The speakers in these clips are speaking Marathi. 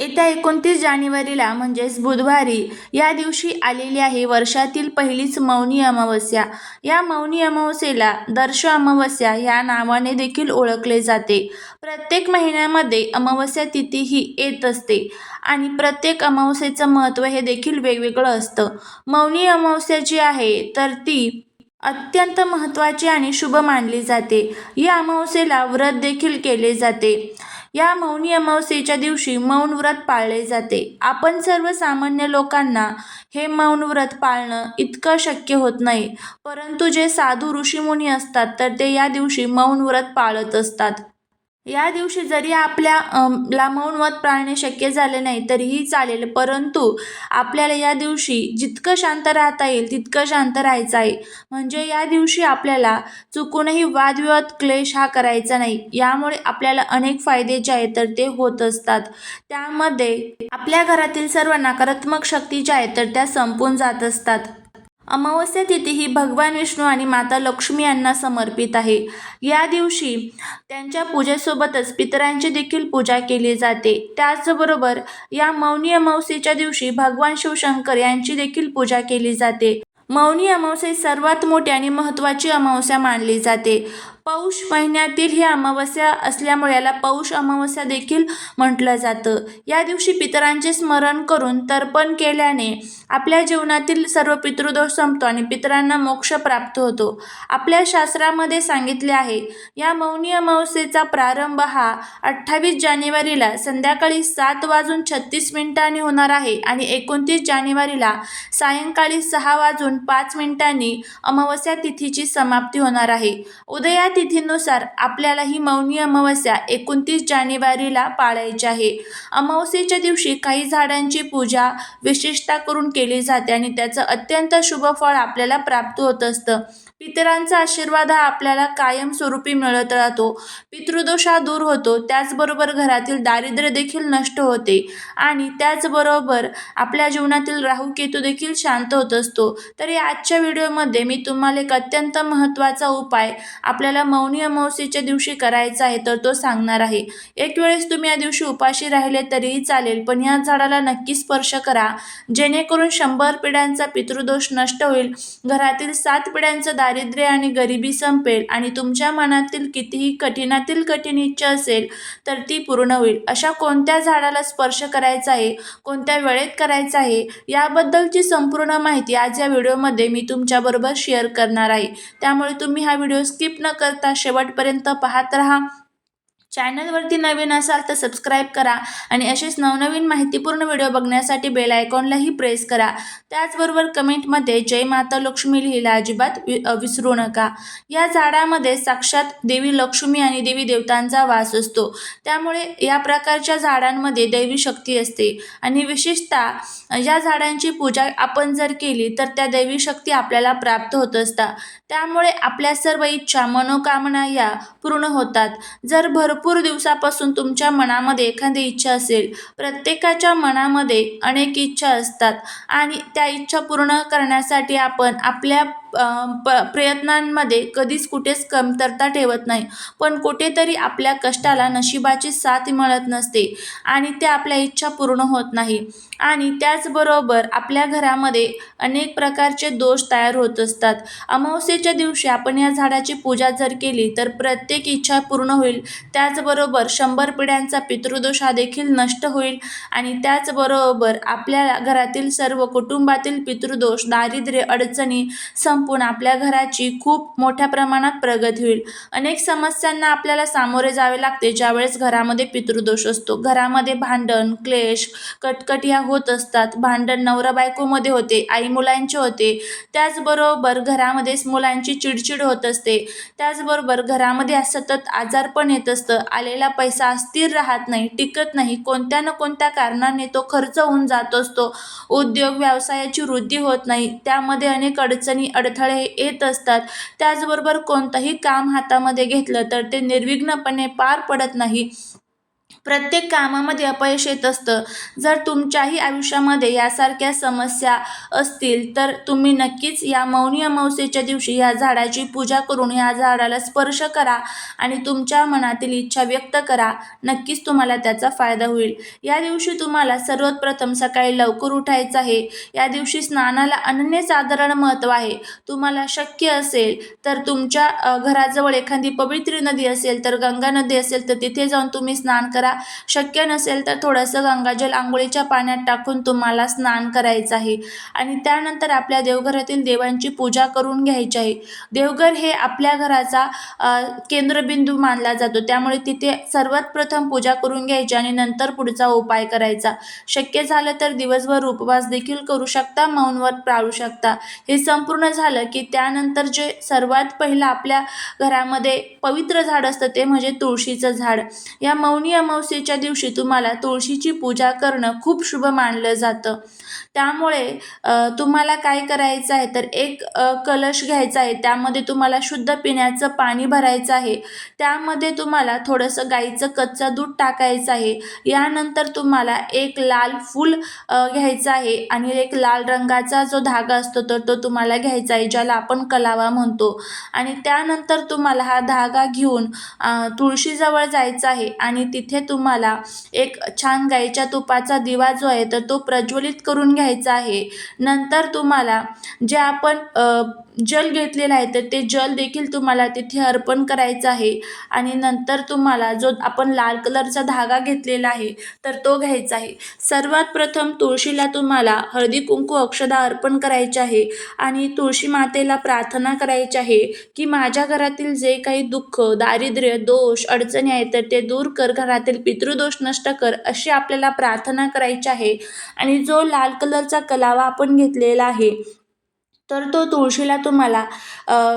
येत्या एकोणतीस जानेवारीला म्हणजेच बुधवारी या दिवशी आलेली आहे वर्षातील पहिलीच मौनी अमावस्या. या मौनी अमावस्येला दर्श अमावस्या या नावाने देखील ओळखले जाते. प्रत्येक महिन्यामध्ये अमावस्या तिथी ही येत असते आणि प्रत्येक अमावस्येचं महत्त्व हे देखील वेगवेगळं असतं. मौनी अमावस्या जी आहे तर ती अत्यंत महत्त्वाची आणि शुभ मानली जाते. या अमावस्येला व्रत देखील केले जाते. या मौनी अमावस्येच्या दिवशी मौन व्रत पाळले जाते. आपण सर्वसामान्य लोकांना हे मौन व्रत पाळणं इतकं शक्य होत नाही. परंतु जे साधू ऋषीमुनी असतात तर ते या दिवशी मौन व्रत पाळत असतात. या दिवशी जरी आपल्या ला मौन व्रत पाळणे शक्य झाले नाही तरीही चालेल. परंतु आपल्याला या दिवशी जितकं शांत राहता येईल तितकं शांत राहायचं आहे. म्हणजे या दिवशी आपल्याला चुकूनही वादविवाद क्लेश हा करायचा नाही. यामुळे आपल्याला अनेक फायदे जे आहेत तर ते होत असतात. त्यामध्ये आपल्या घरातील सर्व नकारात्मक शक्ती ज्या आहेत तर त्या संपून जात असतात. अमावस्या तिथी ही भगवान विष्णू आणि माता लक्ष्मी यांना समर्पित आहे. या दिवशी त्यांच्या पूजेसोबतच पितरांची देखील पूजा केली जाते. त्याचबरोबर या मौनी अमावस्येच्या दिवशी भगवान शिवशंकर यांची देखील पूजा केली जाते. मौनी अमावस्या सर्वात मोठी आणि महत्त्वाची अमावस्या मानली जाते. पौष महिन्यातील ही अमावस्या असल्यामुळे याला पौष अमावस्या देखील म्हटलं जातं. या दिवशी पितरांचे स्मरण करून तर्पण केल्याने आपल्या जीवनातील सर्व पितृदोष संपतो आणि पितरांना मोक्ष प्राप्त होतो. आपल्या शास्त्रामध्ये सांगितले आहे या मौनी अमावस्येचा प्रारंभ हा अठ्ठावीस जानेवारीला संध्याकाळी सात वाजून छत्तीस मिनिटांनी होणार आहे आणि एकोणतीस जानेवारीला सायंकाळी सहा वाजून पाच मिनिटांनी अमावस्या तिथीची समाप्ती होणार आहे. उदया तिथीनुसार आपल्याला ही मौनी अमावस्या एकोणतीस जानेवारीला पाळायची आहे. अमावस्येच्या दिवशी काही झाडांची पूजा विशेषता करून केली जाते आणि त्याचं अत्यंत शुभ फळ आपल्याला प्राप्त होत असतं. पितरांचा आशीर्वाद हा आपल्याला कायमस्वरूपी मिळत राहतो. पितृदोष हा दूर होतो त्याचबरोबर घरातील दारिद्र्य देखील नष्ट होते आणि त्याचबरोबर आपल्या जीवनातील राहू केतू देखील शांत होत असतो. तर या आजच्या व्हिडिओमध्ये मी तुम्हाला एक अत्यंत महत्त्वाचा उपाय आपल्याला मौनी अमावस्येच्या दिवशी करायचा आहे तर तो सांगणार आहे. एक वेळेस तुम्ही या दिवशी उपाशी राहिले तरीही चालेल पण या झाडाला नक्की स्पर्श करा. जेणेकरून शंभर पिढ्यांचा पितृदोष नष्ट होईल. घरातील सात पिढ्यांचं दारिद्र्य आणि गरिबी संपेल आणि तुमच्या मनातील कितीही कठीणातील कठीण इच्छा असेल तर ती पूर्ण होईल. अशा कोणत्या झाडाला स्पर्श करायचा आहे? कोणत्या वेळेत करायचा आहे? याबद्दलची संपूर्ण माहिती आज या व्हिडिओमध्ये मी तुमच्याबरोबर शेअर करणार आहे. त्यामुळे तुम्ही हा व्हिडिओ स्किप न करता शेवटपर्यंत पाहत राहा. चॅनलवरती नवीन असाल तर सबस्क्राईब करा आणि असेच नवनवीन माहितीपूर्ण व्हिडिओ बघण्यासाठी बेल आयकॉनलाही प्रेस करा. त्याचबरोबर कमेंटमध्ये जय माता लक्ष्मी लिहिला अजिबात वि विसरू नका. या झाडामध्ये साक्षात देवी लक्ष्मी आणि देवी देवतांचा वास असतो. त्यामुळे या प्रकारच्या झाडांमध्ये दैवी शक्ती असते. आणि विशेषतः या झाडांची पूजा आपण जर केली तर त्या दैवी शक्ती आपल्याला प्राप्त होत असतात. त्यामुळे आपल्या सर्व इच्छा मनोकामना या पूर्ण होतात. जर भरपूर भरपूर दिवसापासून तुमच्या मनामध्ये एखादी इच्छा असेल प्रत्येकाच्या मनामध्ये अनेक इच्छा असतात आणि त्या इच्छा पूर्ण करण्यासाठी आपण आपल्या प प्रयत्नांमध्ये कधीच कुठेच कमतरता ठेवत नाही. पण कुठेतरी आपल्या कष्टाला नशिबाची साथ मिळत नसते आणि त्या आपल्या इच्छा पूर्ण होत नाही. आणि त्याचबरोबर आपल्या घरामध्ये अनेक प्रकारचे दोष तयार होत असतात. अमावस्येच्या दिवशी आपण या झाडाची पूजा जर केली तर प्रत्येक इच्छा पूर्ण होईल. त्याचबरोबर शंभर पिढ्यांचा पितृदोष हा देखील नष्ट होईल. आणि त्याचबरोबर आपल्या घरातील सर्व कुटुंबातील पितृदोष दारिद्र्य अडचणी संपून आपल्या घराची खूप मोठ्या प्रमाणात प्रगती होईल. अनेक समस्यांना आपल्याला सामोरे जावे लागते ज्यावेळेस घरामध्ये पितृदोष असतो. घरामध्ये भांडण क्लेश कटकट ह्या होत असतात. भांडण नवरा बायकोमध्ये होते आई मुलांचे होते. त्याचबरोबर घरामध्ये मुलांची चिडचिड होत असते. त्याचबरोबर घरामध्ये सतत आजारपण येत असतं. आलेला पैसा स्थिर राहत नाही टिकत नाही. कोणत्या ना कोणत्या कारणाने तो खर्च होऊन जात असतो. उद्योग व्यवसायाची वृद्धी होत नाही. त्यामध्ये अनेक अडचणी अड अडथळे येत असतात. त्याचबरोबर कोणतंही काम हातामध्ये घेतलं तर ते निर्विघ्नपणे पार पडत नाही. प्रत्येक कामामध्ये अपयश येत असतं. जर तुमच्याही आयुष्यामध्ये यासारख्या समस्या असतील तर तुम्ही नक्कीच या मौनी अमावस्येच्या दिवशी या झाडाची पूजा करून या झाडाला स्पर्श करा आणि तुमच्या मनातील इच्छा व्यक्त करा. नक्कीच तुम्हाला त्याचा फायदा होईल. या दिवशी तुम्हाला सर्वप्रथम सकाळी लवकर उठायचं आहे. या दिवशी स्नानाला अनन्यसाधारण महत्त्व आहे. तुम्हाला शक्य असेल तर तुमच्या घराजवळ एखादी पवित्र नदी असेल तर गंगा नदी असेल तर तिथे जाऊन तुम्ही स्नान करा. शक्य नसेल तर थोडंसं गंगाजल आंघोळीच्या पाण्यात टाकून तुम्हाला स्नान करायचं आहे. आणि त्यानंतर आपल्या देवघरातील देवांची पूजा करून घ्यायची आहे. देवघर हे आपल्या घराचा केंद्रबिंदू मानला जातो. त्यामुळे तिथे सर्वात प्रथम पूजा करून घ्यायची आणि नंतर पुढचा उपाय करायचा. शक्य झालं तर दिवसभर उपवास देखील करू शकता मौनवर पाळू शकता. हे संपूर्ण झालं की त्यानंतर जे सर्वात पहिलं आपल्या घरामध्ये पवित्र झाड असतं ते म्हणजे तुळशीचं झाड. या मौनी अमावस्येच्या दिवशी तुम्हाला तुळशीची पूजा करणं खूप शुभ मानलं जातं. त्यामुळे तुम्हाला काय करायचं आहे? तर एक कलश घ्यायचा आहे. त्यामध्ये तुम्हाला शुद्ध पिण्याचं पाणी भरायचं आहे. त्यामध्ये तुम्हाला थोडंसं गाईचं कच्चं दूध टाकायचं आहे. यानंतर तुम्हाला एक लाल फूल घ्यायचं आहे आणि एक लाल रंगाचा जो धागा असतो तर तो तुम्हाला घ्यायचा आहे ज्याला आपण कलावा म्हणतो. आणि त्यानंतर तुम्हाला हा धागा घेऊन तुळशीजवळ जायचं आहे आणि तिथे तुम्हाला एक छान गाईच्या तुपाचा दिवा जो आहे तर तो प्रज्वलित करून घ्यायचा आहे. नंतर तुम्हाला जे आपण जल घेतलेलं आहे तर ते जल देखील तुम्हाला तिथे अर्पण करायचं आहे. आणि नंतर तुम्हाला जो आपण लाल कलरचा धागा घेतलेला आहे तर तो घ्यायचा आहे. सर्वात प्रथम तुळशीला तुम्हाला हळदी कुंकू अक्षदा अर्पण करायचे आहे आणि तुळशी मातेला प्रार्थना करायची आहे की माझ्या घरातील जे काही दुःख दारिद्र्य दोष अडचणी आहेत तर ते दूर कर. घरातील पितृदोष नष्ट कर अशी आपल्याला प्रार्थना करायची आहे. आणि जो लाल कलरचा कलावा आपण घेतलेला आहे तर तो तुळशीला तुम्हाला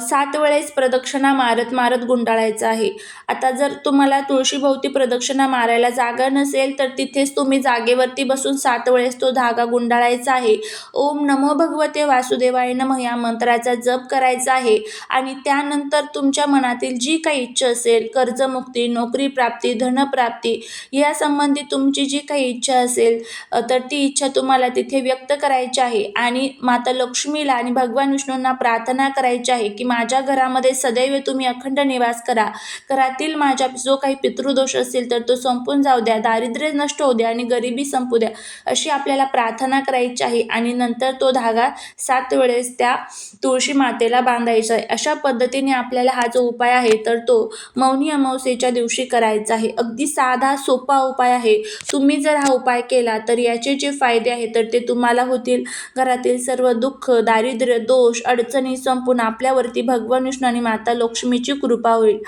सात वेळेस प्रदक्षिणा मारत मारत गुंडाळायचा आहे. आता जर तुम्हाला तुळशीभोवती प्रदक्षिणा मारायला जागा नसेल तर तिथेच तुम्ही जागेवरती बसून सात वेळेस तो धागा गुंडाळायचा आहे. ओम नमो भगवते वासुदेवाय नम या मंत्राचा जप करायचा आहे. आणि त्यानंतर तुमच्या मनातील जी काही इच्छा असेल कर्जमुक्ती नोकरी प्राप्ती धनप्राप्ती यासंबंधी तुमची जी काही इच्छा असेल तर ती इच्छा तुम्हाला तिथे व्यक्त करायची आहे. आणि माता लक्ष्मीला आणि भगवान विष्णूंना प्रार्थना करायची आहे की माझ्या घरामध्ये सदैव तुम्ही अखंड निवास करा. घरातील माझ्या जो काही पितृदोष असेल तर तो संपून जाऊ द्या दारिद्र्य नष्ट होऊ द्या आणि गरिबी संपू द्या अशी आपल्याला प्रार्थना करायची आहे आणि नंतर तो धागा सात वेळेस त्या तुळशी मातेला बांधायचा आहे. अशा पद्धतीने आपल्याला हा जो उपाय आहे तर तो मौनी अमावस्येच्या दिवशी करायचा आहे. अगदी साधा सोपा उपाय आहे. तुम्ही जर हा उपाय केला तर याचे जे फायदे आहेत तर ते तुम्हाला होतील. घरातील सर्व दुःख दारिद्र्य दोष अडचणी संपून आपल्यावरती भगवान विष्णू आणि माता लक्ष्मीची कृपा होईल.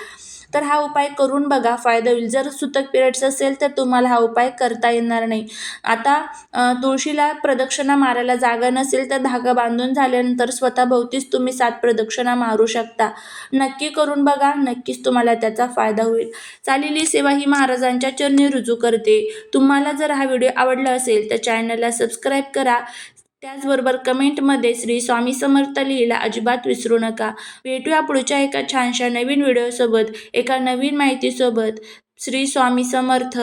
तर हा उपाय करून बघा फायदा होईल. जर सुतक पिरियड्स असेल तर तुम्हाला हा उपाय करता येणार नाही. आता तुळशीला प्रदक्षिणा मारायला जागा नसेल तर धागा बांधून झाल्यानंतर स्वतःभोवतीच तुम्ही सात प्रदक्षिणा मारू शकता. नक्की करून बघा नक्कीच तुम्हाला त्याचा फायदा होईल. चालेली सेवा ही महाराजांच्या चरणी रुजू करते. तुम्हाला जर हा व्हिडिओ आवडला असेल तर चॅनलला सबस्क्राईब करा. त्याचबरोबर कमेंटमध्ये श्री स्वामी समर्थ लिहिला अजिबात विसरू नका. भेटूया पुढच्या एका छानशा नवीन व्हिडिओसोबत एका नवीन माहितीसोबत. श्री स्वामी समर्थ.